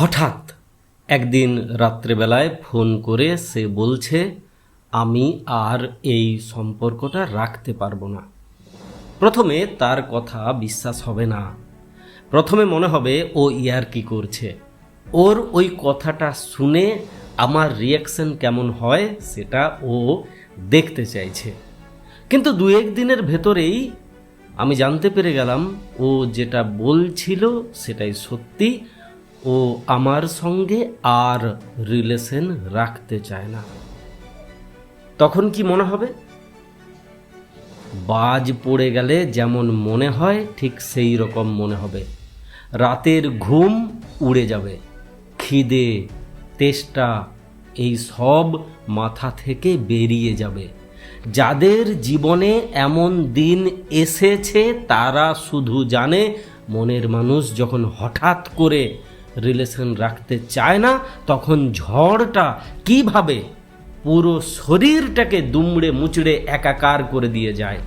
হঠাৎ একদিন রাত্রেবেলায় ফোন করে সে বলছে, আমি আর এই সম্পর্কটা রাখতে পারব না। প্রথমে তার কথা বিশ্বাস হবে না। প্রথমে মনে হবে ও ইয়ার কি করছে। ওর ওই কথাটা শুনে আমার রিয়াকশন কেমন হয় সেটা ও দেখতে চাইছে। কিন্তু দু এক দিনের ভেতরেই আমি জানতে পেরে গেলাম, ও যেটা বলছিল সেটাই সত্যি। ও আমার সঙ্গে আর রিলেশন রাখতে চায় না। তখন কি মনে হবে? বাজ পড়ে গেলে যেমন মনে হয়, ঠিক সেই রকম মনে হবে। রাতের ঘুম উড়ে যাবে। খিদে, তেষ্টা, এই সব মাথা থেকে বেরিয়ে যাবে। যাদের জীবনে এমন দিন এসেছে, তারা শুধু জানে, মনের মানুষ যখন হঠাৎ করে রিলেশন রাখতে চায় না, তখন ঝড়টা কীভাবে পুরো শরীরটাকে দুমড়ে মুচড়ে একাকার করে দিয়ে যায়।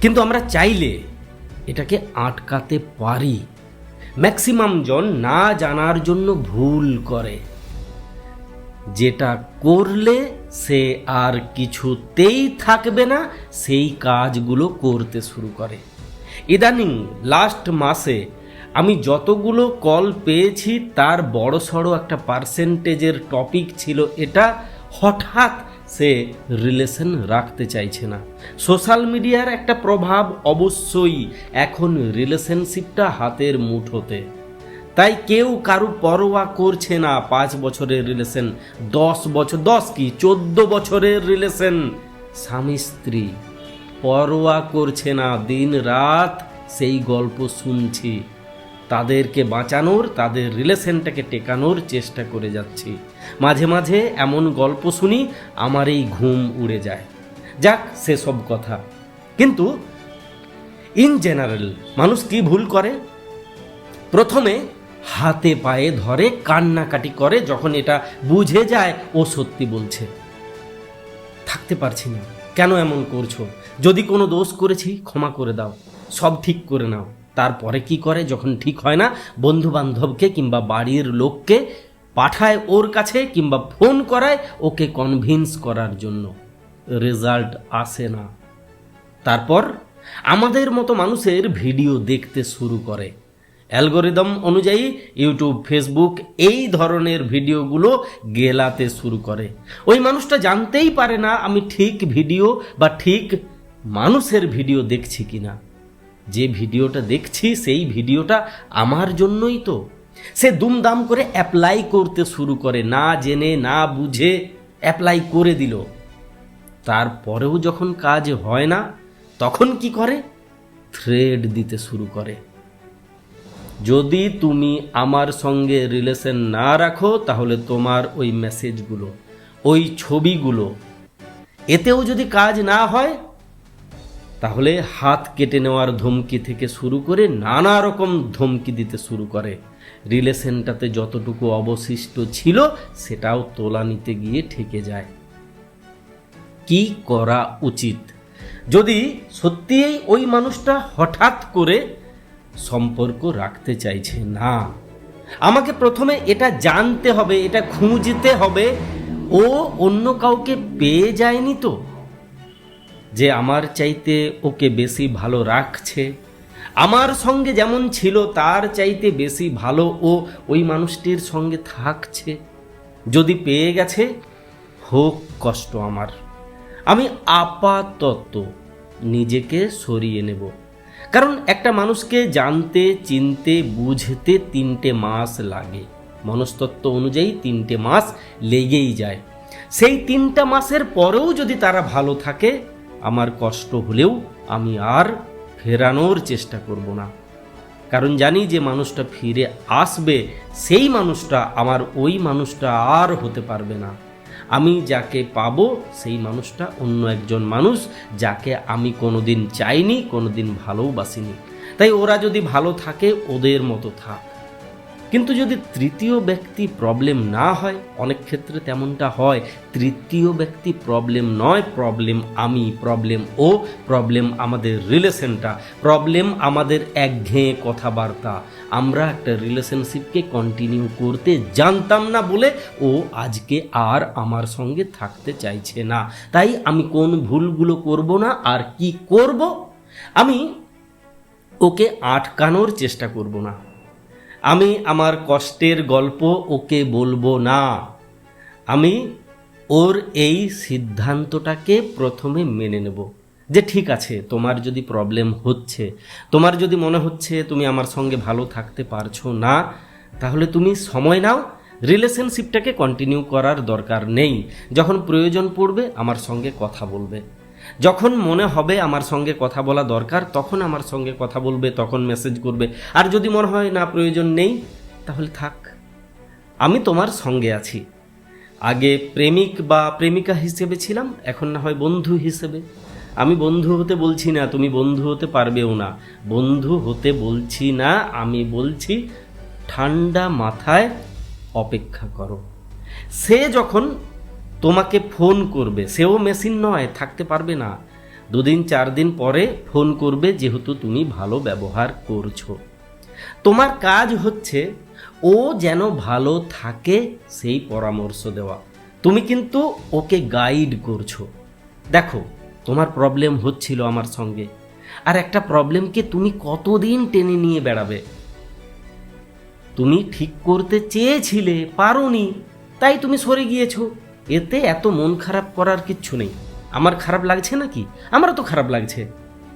কিন্তু আমরা চাইলে এটাকে আটকাতে পারি। ম্যাক্সিমাম জন না জানার জন্য ভুল করে। যেটা করলে সে আর কিছুতেই থাকবে না, সেই কাজগুলো করতে শুরু করে। ইদানিং লাস্ট মাসে আমি যতগুলো কল পেয়েছি, তার বড় সড়ো একটা পার্সেন্টেজের টপিক ছিল এটা। হঠাৎ সে রিলেশন রাখতে চাইছে না। সোশ্যাল মিডিয়ার একটা প্রভাব অবশ্যই এখন রিলেশনশিপটা হাতের মুঠোতে। তাই কেউ কারু পরোয়া করছে না পাঁচ বছরের রিলেশন দশ বছর, দশ কি, চোদ্দ বছরের রিলেশন স্বামী স্ত্রী পরোয়া করছে না দিন রাত সেই গল্প শুনছি। তাদেরকে বাঁচানোর, তাদের রিলেশনটাকে টেকানোর চেষ্টা করে যাচ্ছি। মাঝে মাঝে এমন গল্প শুনি, আমার এই ঘুম উড়ে যায়। যাক, সেসব কথা। কিন্তু ইন জেনারেল মানুষ কি ভুল করে? প্রথমে হাতে পায়ে ধরে, কান্নাকাটি করে, যখন এটা বুঝে যায়, ও সত্যি বলছে। থাকতে পারছি না। কেন এমন করছ? যদি কোনো দোষ করেছি, ক্ষমা করে দাও। সব ঠিক করে নাও। তারপরে কি করে? যখন ঠিক হয় না বন্ধু বান্ধবকে কিংবা বাড়ির লোককে পাঠায় ওর কাছে কিংবা ফোন করায় ওকে কনভিন্স করার জন্য। রেজাল্ট আসে না। তারপর আমাদের মতো মানুষের ভিডিও দেখতে শুরু করে। অ্যালগোরিদম অনুযায়ী ইউটিউব ফেসবুক এই ধরনের ভিডিওগুলো গেলাতে শুরু করে। ওই মানুষটা জানতেই পারে না, আমি ঠিক ভিডিও বা ঠিক মানুষের ভিডিও দেখছি কিনা। যে ভিডিওটা দেখছি, সেই ভিডিওটা আমার জন্যই তো। সে দুমদাম করে অ্যাপ্লাই করতে শুরু করে, না জেনে, না বুঝে অ্যাপ্লাই করে দিল। তারপরেও যখন কাজ হয় না, তখন কি করে? থ্রেড দিতে শুরু করে। যদি তুমি আমার সঙ্গে রিলেশন না রাখো, তাহলে তোমার ওই মেসেজগুলো ওই ছবিগুলো, এতেও যদি কাজ না হয় তাহলে হাত কেটে নেওয়ার ধমকি থেকে শুরু করে নানা রকম ধমকি দিতে শুরু করে। রিলেশনটাতে যতটুকু অবশিষ্ট ছিল, সেটাও তোলা নিতে গিয়ে ঠেকে যায়। কি করা উচিত? যদি সত্যিই ওই মানুষটা হঠাৎ করে সম্পর্ক রাখতে চাইছে, না। আমাকে প্রথমে এটা জানতে হবে, এটা খুঁজতে হবে। ও অন্য কাউকে পেয়ে যায়নি তো? যে আমার চাইতে ওকে বেশি ভালো রাখছে। আমার সঙ্গে যেমন ছিল, তার চাইতে বেশি ভালো ও ওই মানুষটির সঙ্গে থাকছে। যদি পেয়ে গেছে, হোক কষ্ট আমার। আমি আপাতত নিজেকে সরিয়ে নেব। কারণ একটা মানুষকে জানতে, চিনতে, বুঝতে তিনটে মাস লাগে। মনস্তত্ত্ব অনুযায়ী তিনটে মাস লেগেই যায়। সেই তিনটা মাসের পরেও যদি তারা ভালো থাকে আমার কষ্ট হলেও আমি আর ফেরানোর চেষ্টা করব না। কারণ জানি যে মানুষটা ফিরে আসবে, সেই মানুষটা আমার ওই মানুষটা আর হতে পারবে না। আমি যাকে পাবো, সেই মানুষটা অন্য একজন মানুষ যাকে আমি কোনোদিন চাইনি, কোনোদিন ভালোবাসিনি। তাই ওরা যদি ভালো থাকে, ওদের মতো থাক। কিন্তু যদি তৃতীয় ব্যক্তি প্রবলেম না হয়, অনেক ক্ষেত্রে তেমনটা হয়, তৃতীয় ব্যক্তি প্রবলেম নয় প্রবলেম আমি প্রবলেম ও প্রবলেম আমাদের রিলেশনটা প্রবলেম আমাদের একঘেয়ে কথাবার্তা। আমরা একটা রিলেশনশিপকে কন্টিনিউ করতে জানতাম না বলে ও আজকে আর আমার সঙ্গে থাকতে চাইছে না। তাই আমি কোন ভুলগুলো করব না, আর কি করব? আমি ওকে আটকানোর চেষ্টা করব না। আমি আমার কষ্টের গল্প ওকে বলব না। আমি ওর এই সিদ্ধান্তটাকে প্রথমে মেনে নেব। যে ঠিক আছে, তোমার যদি প্রবলেম হচ্ছে, তোমার যদি মনে হচ্ছে তুমি আমার সঙ্গে ভালো থাকতে পারছ না, তাহলে তুমি সময় নাও রিলেশনশিপটাকে কন্টিনিউ করার দরকার নেই। যখন প্রয়োজন পড়বে, আমার সঙ্গে কথা বলবে। যখন মনে হবে আমার সঙ্গে কথা বলা দরকার, তখন আমার সঙ্গে কথা বলবে, তখন মেসেজ করবে। আর যদি মনে হয় না, প্রয়োজন নেই, তাহলে থাক। আমি তোমার সঙ্গে আছি। আগে প্রেমিক বা প্রেমিকা হিসেবে ছিলাম, এখন না হয় বন্ধু হিসেবে। আমি বন্ধু হতে বলছি না, তুমি বন্ধু হতে পারবেও না। বন্ধু হতে বলছি না, আমি বলছি ঠান্ডা মাথায় অপেক্ষা করো। সে যখন তোমাকে ফোন করবে। সেও মেশিন নয়, থাকতে পারবে না। দুদিন, চার দিন পরে ফোন করবে, যেহেতু তুমি ভালো ব্যবহার করছ। তোমার কাজ হচ্ছে, ও যেন ভালো থাকে সেই পরামর্শ দেওয়া। তুমি কিন্তু ওকে গাইড করছ। দেখো, তোমার প্রবলেম হচ্ছিল আমার সঙ্গে। আর একটা প্রবলেমকে তুমি কতদিন টেনে নিয়ে বেড়াবে? তুমি ঠিক করতে চেয়েছিলে, পারোনি, তাই তুমি সরে গিয়েছো। এতে এত মন খারাপ করার কিচ্ছু নেই। আমার খারাপ লাগছে নাকি? আমারও তো খারাপ লাগছে।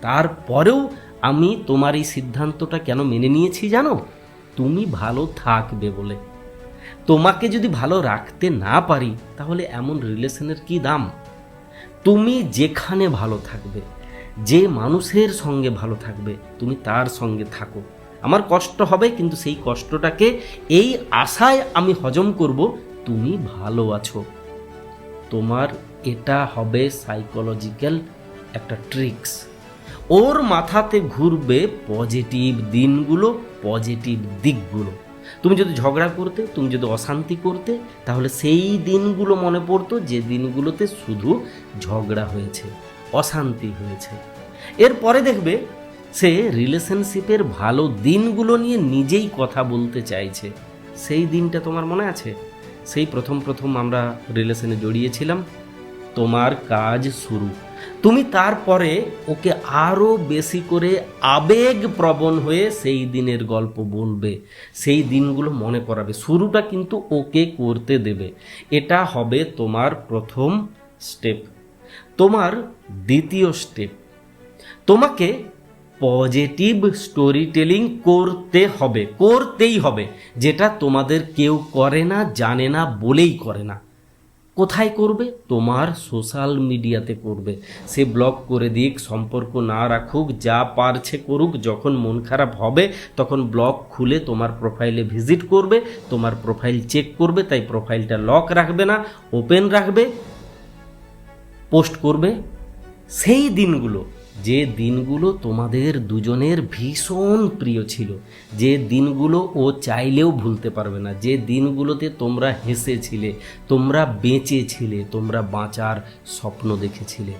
তারপরেও আমি তোমার এই সিদ্ধান্তটা কেন মেনে নিয়েছি জানো? তুমি ভালো থাকবে বলে। তোমাকে যদি ভালো রাখতে না পারি, তাহলে এমন রিলেশনের কি দাম? তুমি যেখানে ভালো থাকবে, যে মানুষের সঙ্গে ভালো থাকবে, তুমি তার সঙ্গে থাকো। আমার কষ্ট হবে, কিন্তু সেই কষ্টটাকে, এই আশায় আমি হজম করব, তুমি ভালো আছো। তোমার এটা হবে সাইকোলজিক্যাল একটা ট্রিক্স ওর মাথাতে ঘুরবে পজিটিভ দিনগুলো পজিটিভ দিকগুলো। তুমি যদি ঝগড়া করতে, তুমি যদি অশান্তি করতে, তাহলে সেই দিনগুলো মনে পড়তো যে দিনগুলোতে শুধু ঝগড়া হয়েছে, অশান্তি হয়েছে। এরপরে দেখবে সে রিলেশনশিপের ভালো দিনগুলো নিয়ে নিজেই কথা বলতে চাইছে। সেই দিনটা তোমার মনে আছে? সেই প্রথম প্রথম আমরা রিলেশনে জড়িয়েছিলাম। তোমার কাজ শুরু। তুমি তারপরে ওকে আরও বেশি করে আবেগ প্রবণ হয়ে সেই দিনের গল্প বলবে। সেই দিনগুলো মনে করাবে শুরুটা কিন্তু ওকে করতে দেবে। এটা হবে তোমার প্রথম স্টেপ তোমার দ্বিতীয় স্টেপ তোমাকে পজিটিভ স্টোরি টেলিং করতে হবে, করতেই হবে। যেটা তোমাদের কেউ করে না, জানে না, বলেই করে না। কোথায় করবে? তোমার সোশ্যাল মিডিয়াতে করবে। সে ব্লক করে দিক, সম্পর্ক না রাখুক, যা পারছে করুক, যখন মন খারাপ হবে, তখন ব্লক খুলে তোমার প্রোফাইলে ভিজিট করবে, তোমার প্রোফাইল চেক করবে, তাই প্রোফাইলটা লক রাখবে না ওপেন রাখবে পোস্ট করবে। সেই দিনগুলো যে দিনগুলো তোমাদের দুজনের ভীষণ প্রিয় ছিল, যে দিনগুলো ও চাইলেও ভুলতে পারবে না, যে দিনগুলোতে তোমরা হেসেছিলে, তোমরা বেঁচেছিলে, তোমরা বাঁচার স্বপ্ন দেখেছিলে,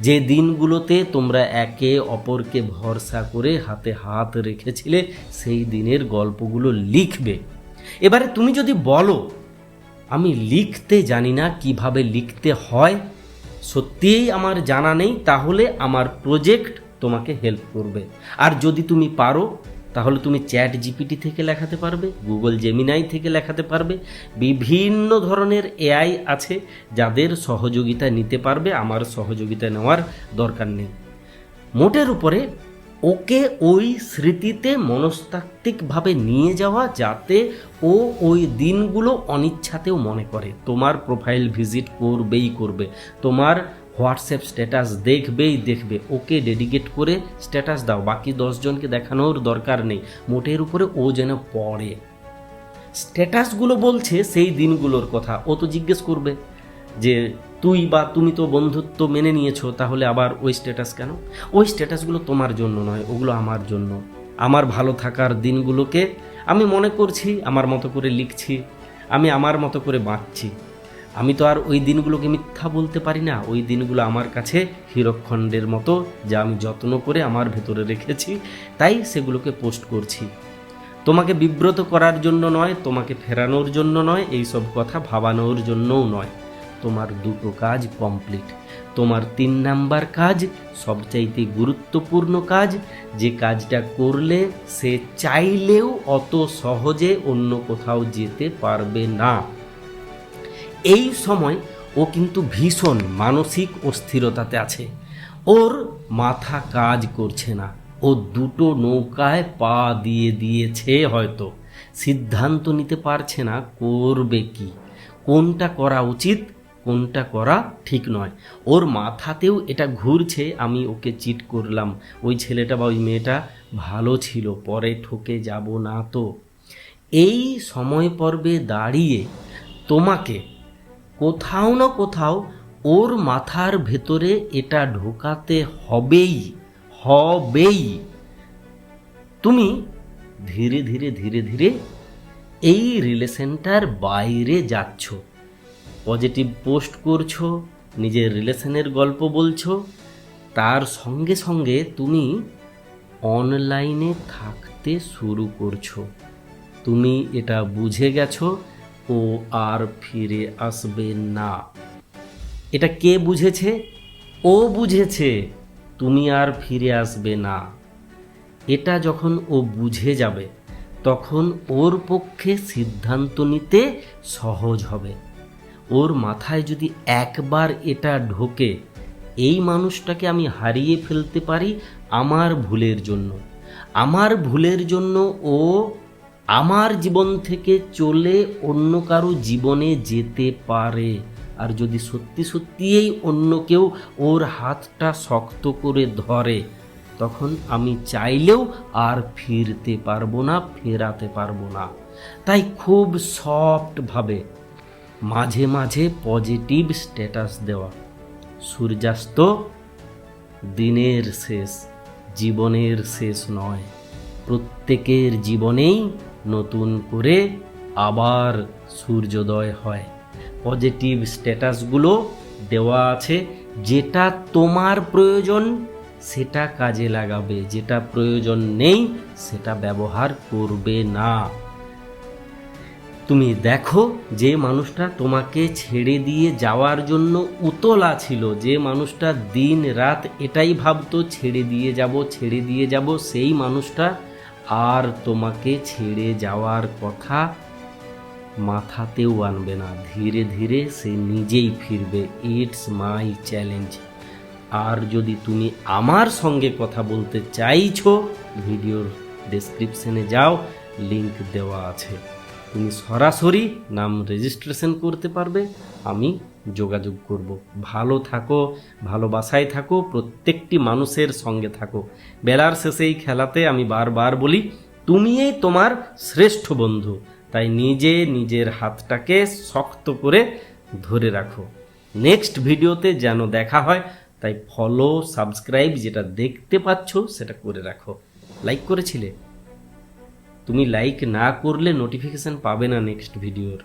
যে দিনগুলোতে তোমরা একে অপরকে ভরসা করে হাতে হাত রেখেছিলে, সেই দিনের গল্পগুলো লিখবে। এবারে তুমি যদি বলো, আমি লিখতে জানি না কীভাবে লিখতে হয় সত্যিই আমার জানা নেই, তাহলে আমার প্রজেক্ট তোমাকে হেল্প করবে। আর যদি তুমি পারো, তাহলে তুমি চ্যাট জিপিটি থেকে লেখাতে পারবে, গুগল জেমিনাই থেকে লেখাতে পারবে, বিভিন্ন ধরনের এআই আছে যাদের সহযোগিতা নিতে পারবে, আমার সহযোগিতা নেওয়ার দরকার নেই। মোটের উপরে ওকে ওই স্মৃতিতে মনস্তাত্ত্বিকভাবে নিয়ে যাওয়া যাতে ও ওই দিনগুলো অনিচ্ছাতেও মনে করে। তোমার প্রোফাইল ভিজিট করবেই করবে। তোমার হোয়াটসঅ্যাপ স্ট্যাটাস দেখবেই দেখবে। ওকে ডেডিকেট করে স্ট্যাটাস দাও। বাকি দশজনকে দেখানোর দরকার নেই। মোটের উপরে ও যেন পড়ে। স্ট্যাটাসগুলো বলছে সেই দিনগুলোর কথা। ও তো জিজ্ঞেস করবে। যে তুই বা তুমি তো বন্ধুত্ব মেনে নিয়েছো, তাহলে আবার ওই স্ট্যাটাস কেন? ওই স্ট্যাটাসগুলো তোমার জন্য নয়, ওগুলো আমার জন্য। আমার ভালো থাকার দিনগুলোকে আমি মনে করছি, আমার মতো করে লিখছি, আমি আমার মতো করে বাঁচছি। আমি তো আর ওই দিনগুলোকে মিথ্যা বলতে পারি না, ওই দিনগুলো আমার কাছে হীরকখণ্ডের মতো, যা আমি যত্ন করে আমার ভেতরে রেখেছি, তাই সেগুলোকে পোস্ট করছি। তোমাকে বিব্রত করার জন্য নয়, তোমাকে ফেরানোর জন্য নয় এই সব কথা ভাবানোর জন্যও নয়। তোমার দুটো কাজ কমপ্লিট তোমার তিন নাম্বার কাজ, সবচাইতে গুরুত্বপূর্ণ কাজ, যে কাজটা করলে সে চাইলেও অত সহজে অন্য কোথাও যেতে পারবে না। এই সময় ও কিন্তু ভীষণ মানসিক অস্থিরতাতে আছে। ওর মাথা কাজ করছে না। ও দুটো নৌকায় পা দিয়ে দিয়েছে হয়তো। সিদ্ধান্ত নিতে পারছে না, করবে কি? কোনটা করা উচিত? কোনটা করা ঠিক নয়। ওর মাথাতেও এটা ঘুরছে, আমি ওকে চিট করলাম। ওই ছেলেটা বা ওই মেয়েটা ভালো ছিল, পরে ঠকে যাব না তো। এই সময় পর্বে দাঁড়িয়ে তোমাকে কোথাও না কোথাও ওর মাথার ভেতরে এটা ঢোকাতে হবেই হবেই। তুমি ধীরে ধীরে ধীরে ধীরে এই রিলেশনটার বাইরে যাচ্ছ। পজিটিভ পোস্ট করছ, নিজের রিলেশনের গল্প বলছো, তার সঙ্গে সঙ্গে তুমি অনলাইনে থাকতে শুরু করছ। তুমি এটা বুঝে গেছো ও আর ফিরে আসবে না। এটা কে বুঝেছে? ও বুঝেছে, তুমি আর ফিরে আসবে না। এটা যখন ও বুঝে যাবে, তখন ওর পক্ষে সিদ্ধান্ত নিতে সহজ হবে। ওর মাথায় যদি একবার এটা ঢোকে, এই মানুষটাকে আমি হারিয়ে ফেলতে পারি আমার ভুলের জন্য। আমার ভুলের জন্য ও আমার জীবন থেকে চলে অন্য কারও জীবনে যেতে পারে। আর যদি সত্যি সত্যিই অন্য কেউ ওর হাতটা শক্ত করে ধরে, তখন আমি চাইলেও আর ফিরতে পারব না, ফেরাতে পারব না। তাই খুব সফটভাবে মাঝে মাঝে পজিটিভ স্ট্যাটাস দেওয়া। সূর্যাস্ত দিনের শেষ, জীবনের শেষ নয়। প্রত্যেকের জীবনেই নতুন করে আবার সূর্যোদয় হয়। পজিটিভ স্ট্যাটাসগুলো দেওয়া আছে, যেটা তোমার প্রয়োজন, সেটা কাজে লাগাবে। যেটা প্রয়োজন নেই, সেটা ব্যবহার করবে না। তুমি দেখো যে মানুষটা তোমাকে ছেড়ে দিয়ে যাওয়ার জন্য উতলা ছিল, যে মানুষটা দিন রাত এটাই ভাবতো, ছেড়ে দিয়ে যাব, ছেড়ে দিয়ে যাব, সেই মানুষটা আর তোমাকে ছেড়ে যাওয়ার কথা মাথাতেও আনবে না। ধীরে ধীরে সে নিজেই ফিরবে। ইটস মাই চ্যালেঞ্জ আর যদি তুমি আমার সঙ্গে কথা বলতে চাইছো, ভিডিওর ডেসক্রিপশনে যাও লিংক দেওয়া আছে। তুমি সরাসরি নাম রেজিস্ট্রেশন করতে পারবে। আমি যোগাযোগ করব। ভালো থাকো, ভালোবাসায় থাকো, প্রত্যেকটি মানুষের সঙ্গে থাকো। বেলার শেষে এই খেলাতে আমি বারবার বলি, তুমিই তোমার শ্রেষ্ঠ বন্ধু। তাই নিজে নিজের হাতটাকে শক্ত করে ধরে রাখো। নেক্সট ভিডিওতে যেন দেখা হয়, তাই ফলো সাবস্ক্রাইব যেটা দেখতে পাচ্ছ সেটা করে রাখো। লাইক করেছিলে? তুমি লাইক না করলে নোটিফিকেশান পাবে না নেক্সট ভিডিওর